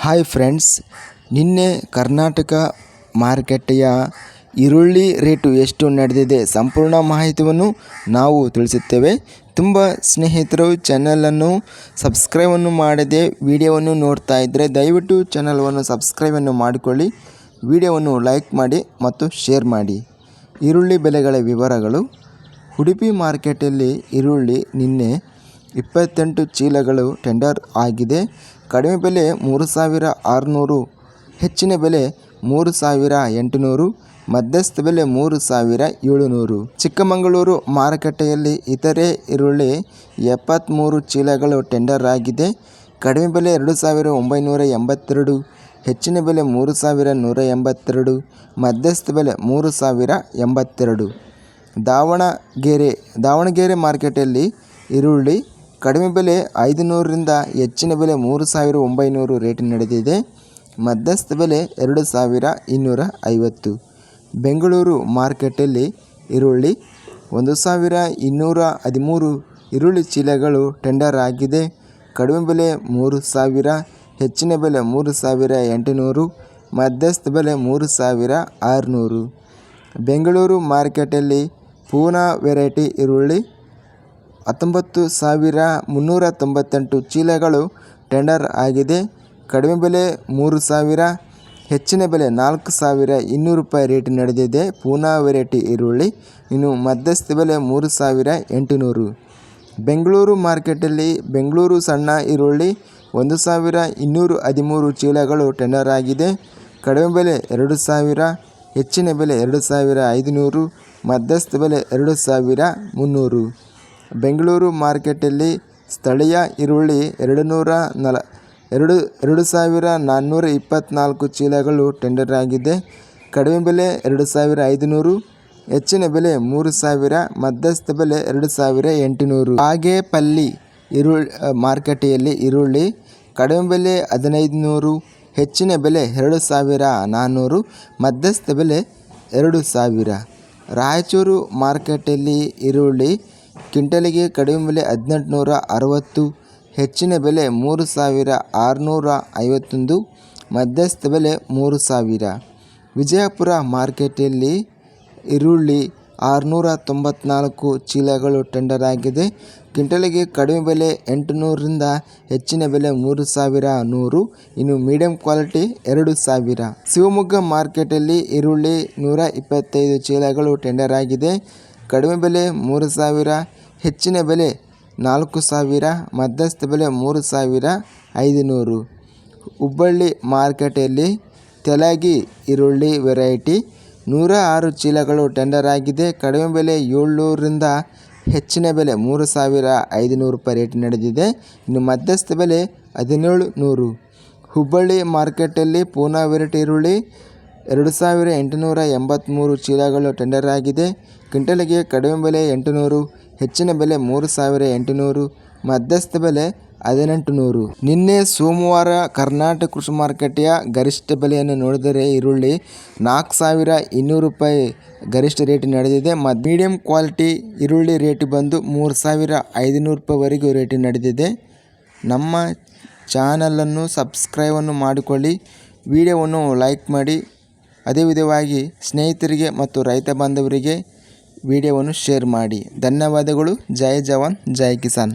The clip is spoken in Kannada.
ಹಾಯ್ ಫ್ರೆಂಡ್ಸ್ ನಿನ್ನೆ ಕರ್ನಾಟಕ ಮಾರುಕಟ್ಟೆಯ ಈರುಳ್ಳಿ ರೇಟು ಎಷ್ಟು ನಡೆದಿದೆ ಸಂಪೂರ್ಣ ಮಾಹಿತಿಯನ್ನು ನಾವು ತಿಳಿಸುತ್ತೇವೆ. ತುಂಬ ಸ್ನೇಹಿತರು ಚಾನಲನ್ನು ಸಬ್ಸ್ಕ್ರೈಬನ್ನು ಮಾಡದೆ ವಿಡಿಯೋವನ್ನು ನೋಡ್ತಾ ಇದ್ದರೆ ದಯವಿಟ್ಟು ಚಾನಲನ್ನು ಸಬ್ಸ್ಕ್ರೈಬನ್ನು ಮಾಡಿಕೊಳ್ಳಿ, ವಿಡಿಯೋವನ್ನು ಲೈಕ್ ಮಾಡಿ ಮತ್ತು ಶೇರ್ ಮಾಡಿ. ಈರುಳ್ಳಿ ಬೆಲೆಗಳ ವಿವರಗಳು, ಉಡುಪಿ ಮಾರ್ಕೆಟಲ್ಲಿ ಈರುಳ್ಳಿ ನಿನ್ನೆ ಇಪ್ಪತ್ತೆಂಟು ಚೀಲಗಳು ಟೆಂಡರ್ ಆಗಿದೆ. ಕಡಿಮೆ ಬೆಲೆ ಮೂರು ಸಾವಿರ ಆರುನೂರು, ಹೆಚ್ಚಿನ ಬೆಲೆ ಮೂರು ಸಾವಿರ ಎಂಟುನೂರು, ಮಧ್ಯಸ್ಥ ಬೆಲೆ ಮೂರು ಸಾವಿರ ಏಳುನೂರು. ಚಿಕ್ಕಮಗಳೂರು ಮಾರುಕಟ್ಟೆಯಲ್ಲಿ ಇತರೆ ಈರುಳ್ಳಿ ಎಪ್ಪತ್ತ್ಮೂರು ಚೀಲಗಳು ಟೆಂಡರ್ ಆಗಿದೆ. ಕಡಿಮೆ ಬೆಲೆ ಎರಡು ಸಾವಿರ ಒಂಬೈನೂರ ಎಂಬತ್ತೆರಡು, ಹೆಚ್ಚಿನ ಬೆಲೆ ಮೂರು ಸಾವಿರ ನೂರ ಎಂಬತ್ತೆರಡು, ಮಧ್ಯಸ್ಥ ಬೆಲೆ ಮೂರು ಸಾವಿರ ಎಂಬತ್ತೆರಡು. ದಾವಣಗೆರೆ ದಾವಣಗೆರೆ ಮಾರ್ಕೆಟಲ್ಲಿ ಈರುಳ್ಳಿ ಕಡಿಮೆ ಬೆಲೆ ಐದು ನೂರರಿಂದ ಹೆಚ್ಚಿನ ಬೆಲೆ ಮೂರು ಸಾವಿರ ಒಂಬೈನೂರು ರೇಟ್ ನಡೆದಿದೆ. ಮಧ್ಯಸ್ಥ ಬೆಲೆ ಎರಡು ಸಾವಿರ ಇನ್ನೂರ ಐವತ್ತು ಬೆಂಗಳೂರು ಮಾರ್ಕೆಟಲ್ಲಿ ಈರುಳ್ಳಿ ಒಂದು ಸಾವಿರ ಇನ್ನೂರ ಹದಿಮೂರು ಈರುಳ್ಳಿ ಚೀಲಗಳು ಟೆಂಡರ್ ಆಗಿದೆ. ಕಡಿಮೆ ಬೆಲೆ ಮೂರು ಸಾವಿರ, ಹೆಚ್ಚಿನ ಬೆಲೆ ಮೂರು ಸಾವಿರ ಎಂಟುನೂರು, ಮಧ್ಯಸ್ಥ ಬೆಲೆ ಮೂರು ಸಾವಿರ ಆರುನೂರು. ಬೆಂಗಳೂರು ಮಾರ್ಕೆಟಲ್ಲಿ ಪೂನಾ ವೆರೈಟಿ ಈರುಳ್ಳಿ ಹತ್ತೊಂಬತ್ತು ಸಾವಿರ ಮುನ್ನೂರ ತೊಂಬತ್ತೆಂಟು ಚೀಲಗಳು ಟೆಂಡರ್ ಆಗಿದೆ. ಕಡಿಮೆ ಬೆಲೆ ಮೂರು ಸಾವಿರ, ಹೆಚ್ಚಿನ ಬೆಲೆ ನಾಲ್ಕು ಸಾವಿರ ಇನ್ನೂರು ರೂಪಾಯಿ ರೇಟ್ ನಡೆದಿದೆ. ಪೂನಾ ವೆರೈಟಿ ಈರುಳ್ಳಿ, ಇನ್ನು ಮಧ್ಯಸ್ಥ ಬೆಲೆ ಮೂರು ಸಾವಿರ ಎಂಟುನೂರು. ಬೆಂಗಳೂರು ಮಾರ್ಕೆಟಲ್ಲಿ ಬೆಂಗಳೂರು ಸಣ್ಣ ಈರುಳ್ಳಿ ಒಂದು ಸಾವಿರ ಇನ್ನೂರು ಹದಿಮೂರು ಚೀಲಗಳು ಟೆಂಡರ್ ಆಗಿದೆ. ಕಡಿಮೆ ಬೆಲೆ ಎರಡು ಸಾವಿರ, ಹೆಚ್ಚಿನ ಬೆಲೆ ಎರಡು ಸಾವಿರ ಐದುನೂರು, ಮಧ್ಯಸ್ಥ ಬೆಲೆ ಎರಡು ಸಾವಿರ ಮುನ್ನೂರು. ಬೆಂಗಳೂರು ಮಾರ್ಕೆಟಲ್ಲಿ ಸ್ಥಳೀಯ ಈರುಳ್ಳಿ ಎರಡು ನೂರ ನಲ, ಎರಡು ಎರಡು ಸಾವಿರ ನಾನ್ನೂರ ಇಪ್ಪತ್ತ್ನಾಲ್ಕು ಚೀಲಗಳು ಟೆಂಡರ್ ಆಗಿದೆ. ಕಡಿಮೆ ಬೆಲೆ ಎರಡು ಸಾವಿರ ಐದುನೂರು, ಹೆಚ್ಚಿನ ಬೆಲೆ ಮೂರು ಸಾವಿರ, ಮಧ್ಯಸ್ಥ ಬೆಲೆ ಎರಡು ಸಾವಿರ ಎಂಟುನೂರು. ಬಾಗೇಪಲ್ಲಿ ಈರುಳ್ಳಿ ಮಾರುಕಟ್ಟೆಯಲ್ಲಿ ಈರುಳ್ಳಿ ಕಡಿಮೆ ಬೆಲೆ ಹದಿನೈದು ನೂರು ಹೆಚ್ಚಿನ ಬೆಲೆ ಎರಡು ಸಾವಿರ ನಾನ್ನೂರು, ಮಧ್ಯಸ್ಥ ಬೆಲೆ ಎರಡು ಸಾವಿರ. ರಾಯಚೂರು ಮಾರ್ಕೆಟಲ್ಲಿ ಈರುಳ್ಳಿ ಕ್ವಿಂಟಲಿಗೆ ಕಡಿಮೆ ಬೆಲೆ ಹದಿನೆಂಟುನೂರ ಅರವತ್ತು ಹೆಚ್ಚಿನ ಬೆಲೆ ಮೂರು ಸಾವಿರ ಆರುನೂರ ಐವತ್ತೊಂದು ಮಧ್ಯಸ್ಥ ಬೆಲೆ ಮೂರು ಸಾವಿರ. ವಿಜಯಪುರ ಮಾರ್ಕೆಟಲ್ಲಿ ಈರುಳ್ಳಿ ಆರುನೂರ ತೊಂಬತ್ನಾಲ್ಕು ಚೀಲಗಳು ಟೆಂಡರ್ ಆಗಿದೆ. ಕ್ವಿಂಟಲಿಗೆ ಕಡಿಮೆ ಬೆಲೆ ಎಂಟುನೂರರಿಂದ ಹೆಚ್ಚಿನ ಬೆಲೆ ಮೂರು ಸಾವಿರ ನೂರು, ಇನ್ನು ಮೀಡಿಯಂ ಕ್ವಾಲಿಟಿ ಎರಡು ಸಾವಿರ. ಶಿವಮೊಗ್ಗ ಮಾರ್ಕೆಟಲ್ಲಿ ಈರುಳ್ಳಿ ನೂರ ಇಪ್ಪತ್ತೈದು ಚೀಲಗಳು ಟೆಂಡರ್ ಆಗಿದೆ. ಕಡಿಮೆ ಬೆಲೆ ಮೂರು ಸಾವಿರ ಹೆಚ್ಚಿನ ಬೆಲೆ ನಾಲ್ಕು ಸಾವಿರ, ಮಧ್ಯಸ್ಥ ಬೆಲೆ ಮೂರು ಸಾವಿರ ಐದುನೂರು. ಹುಬ್ಬಳ್ಳಿ ಮಾರ್ಕೆಟಲ್ಲಿ ತೆಲಗಿ ಈರುಳ್ಳಿ ವೆರೈಟಿ. ನೂರ ಆರು ಚೀಲಗಳು ಟೆಂಡರ್ ಆಗಿದೆ. ಕಡಿಮೆ ಬೆಲೆ ಏಳ್ನೂರರಿಂದ ಹೆಚ್ಚಿನ ಬೆಲೆ ಮೂರು ಸಾವಿರ ಐದುನೂರು ರೂಪಾಯಿ ರೇಟ್ ನಡೆದಿದೆ. ಇನ್ನು ಮಧ್ಯಸ್ಥ ಬೆಲೆ ಹದಿನೇಳು ನೂರು. ಹುಬ್ಬಳ್ಳಿ ಮಾರ್ಕೆಟಲ್ಲಿ ಪೂನಾ ವೆರೈಟಿ ಈರುಳ್ಳಿ ಎರಡು ಸಾವಿರ ಎಂಟುನೂರ ಎಂಬತ್ತ್ಮೂರು ಚೀಲಗಳು ಟೆಂಡರ್ ಆಗಿದೆ. ಕ್ವಿಂಟಲಿಗೆ ಕಡಿಮೆ ಬೆಲೆ ಎಂಟುನೂರು. ಹೆಚ್ಚಿನ ಬೆಲೆ ಮೂರು ಸಾವಿರ ಎಂಟುನೂರು, ಮಧ್ಯಸ್ಥ ಬೆಲೆ ಹದಿನೆಂಟು ನೂರು ನಿನ್ನೆ ಸೋಮವಾರ ಕರ್ನಾಟಕ ಕೃಷಿ ಮಾರುಕಟ್ಟೆಯ ಗರಿಷ್ಠ ಬೆಲೆಯನ್ನು ನೋಡಿದರೆ ಈರುಳ್ಳಿ ನಾಲ್ಕು ಸಾವಿರ ಇನ್ನೂರು ರೂಪಾಯಿ ಗರಿಷ್ಠ ರೇಟ್ ನಡೆದಿದೆ. ಮತ್ತು ಮೀಡಿಯಂ ಕ್ವಾಲಿಟಿ ಈರುಳ್ಳಿ ರೇಟ್ ಬಂದು ಮೂರು ಸಾವಿರ ಐದುನೂರು ರೂಪಾಯಿವರೆಗೂ ರೇಟ್ ನಡೆದಿದೆ. ನಮ್ಮ ಚಾನಲನ್ನು ಸಬ್ಸ್ಕ್ರೈಬನ್ನು ಮಾಡಿಕೊಳ್ಳಿ. ವಿಡಿಯೋವನ್ನು ಲೈಕ್ ಮಾಡಿ. ಅದೇ ವಿಧವಾಗಿ ಸ್ನೇಹಿತರಿಗೆ ಮತ್ತು ರೈತ ಬಾಂಧವರಿಗೆ ವಿಡಿಯೋವನ್ನು ಶೇರ್ ಮಾಡಿ. ಧನ್ಯವಾದಗಳು. ಜೈ ಜವಾನ್ ಜೈ ಕಿಸಾನ್.